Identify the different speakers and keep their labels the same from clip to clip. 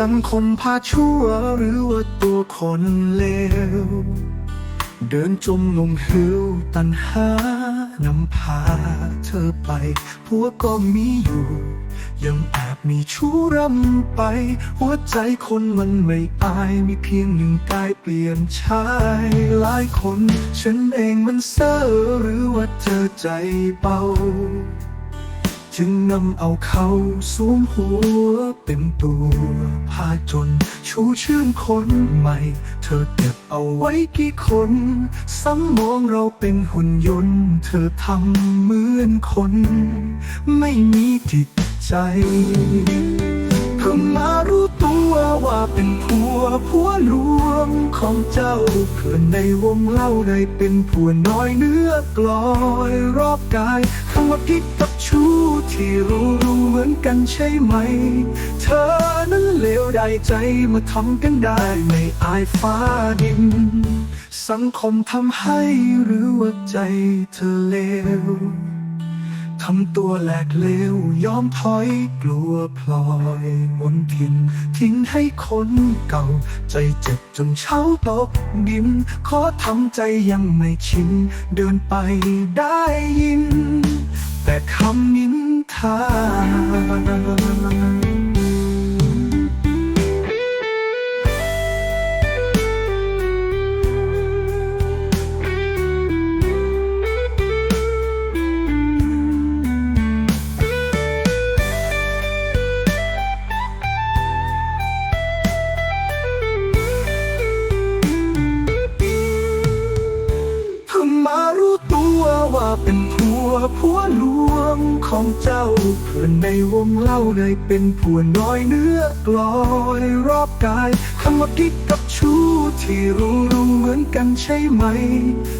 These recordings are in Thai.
Speaker 1: สังคมพาชั่วหรือว่าตัวคนเลว เดินจมลงหิวตันหานำพาเธอไปผัวก็มีอยู่ ยังแอบมีชู้รำไป หัวใจคนมันไม่อายมีเพียงหนึ่งกายเปลี่ยนชายหลายคน ฉันเองมันเซ่อหรือว่าเธอใจเบา จึงนำเอาเขาสวมหัวเป็นตัวพาจน ชูชื่นคนใหม่ เธอเก็บเอาไว้กี่คนซ้ำมองเราเป็นหุ่นยนต์ เธอทำเหมือนคน ไม่มีจิตใจเพิ่งมารู้ต วว่าเป็นผัวผัวหลวงของเจ้าเพื่อนในวงเล่าได้เป็นผัวน้อยเนื้อกลอยรอบกายคำว่ากิ๊กกับชู้ที่รู้รู้เหมือนกันใช่ไหม เธอนั้นเลวได้ใจมาทำกันได้ไม่อายฟ้าดิน สังคมทำให้หรือว่าใจเธอเลวทำตัวแหลกเลวยอมถอยกลัวพลอยมน ทินทิ้งให้คนเก่า ใจเจ็บจนเช้าตกดิน ขอทำใจยังไม่ชิน เดินไปได้ยิน แต่คำนินทา ผัวผัวหลวงของเจ้า เพื่อนในวงเล่าเลยเป็นผัวน้อยเนื้อกลอยรอบกายคำว่ากิ๊กกับชู้ที่รู้รู้เหมือนกันใช่ไหม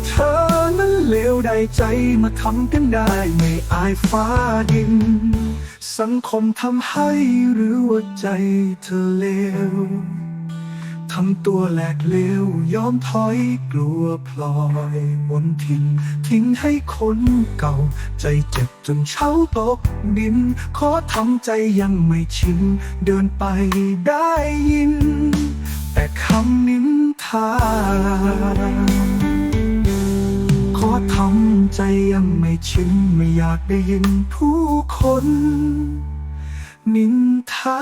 Speaker 1: เธอนั้นเลวได้ใจมาทำกันได้ไม่อายฟ้าดิน สังคมทำให้หรือว่าใจเธอเลว ทำตัวแหลกเลี้ยวยอมถอยกลัวพลอยมนทิน ทิ้งให้คนเก่า ใจเจ็บจนเช้าตกดิน ขอทำใจยังไม่ชิน เดินไปได้ยิน แต่คำนินทาขอทำใจยังไม่ชิน ไม่อยากได้ยินผู้คน นินทา